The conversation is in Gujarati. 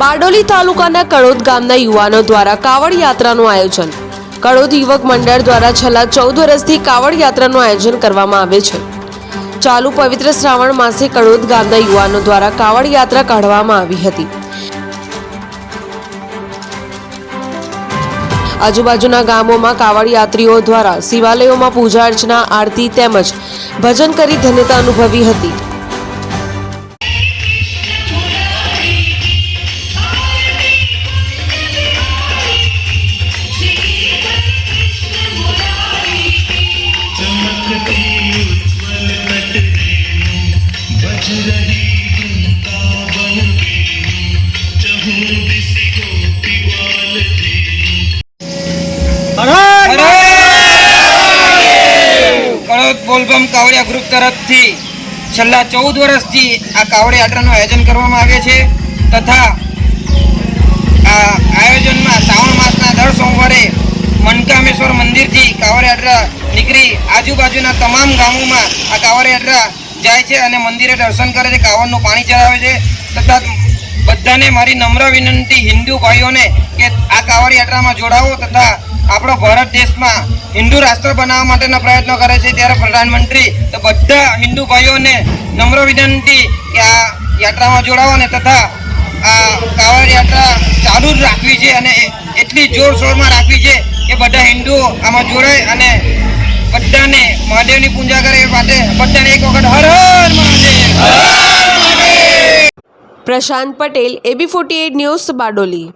બારડોલી તાલુકાના કડોદ ગામના યુવાનો દ્વારા કાવડ યાત્રાનું આયોજન. કડોદ યુવક મંડળ દ્વારા છેલ્લા ચૌદ વર્ષથી કાવડ યાત્રાનું આયોજન કરવામાં આવે છે. ચાલુ પવિત્ર શ્રાવણ માસે કડોદ ગામના યુવાનો દ્વારા કાવડ યાત્રા કાઢવામાં આવી હતી. આજુબાજુના ગામોમાં કાવડ યાત્રીઓ દ્વારા શિવાલયોમાં પૂજા અર્ચના, આરતી તેમજ ભજન કરી ધન્યતા અનુભવી હતી. બોલબમ કાવડિયા ગ્રુપ તરફથી છેલ્લા ચૌદ વર્ષથી આ કાવડ આયોજન કરવામાં આવે છે તથા આ આયોજનમાં શ્રાવણ માસના દર સોમવારે મનકામેશ્વર મંદિરથી કાવડ યાત્રા નીકળી આજુબાજુના તમામ ગામોમાં આ કાવડ યાત્રા જાય છે અને મંદિરે દર્શન કરે છે, કાવડનું પાણી ચડાવે છે તથા બધાને મારી નમ્ર વિનંતી હિન્દુ ભાઈઓને કે આ કાવડયાત્રામાં જોડાવો તથા આપણો ભારત દેશમાં હિન્દુ રાષ્ટ્ર બનાવવા માટેના પ્રયત્નો કરે છે. ત્યારે પ્રધાનમંત્રી, તો બધા હિન્દુ ભાઈઓને નમ્ર વિનંતી કે આ યાત્રામાં જોડાવો ને તથા આ કાવડ યાત્રા ચાલુ જ રાખવી છે અને એટલી જોરશોરમાં રાખવી છે કે બધા હિન્દુઓ આમાં જોડાય અને બધાને મહાદેવની પૂજા કરે એ માટે બધાને એક વખત Har Har Mahadev. Prashant Patel AB forty news Bardoli.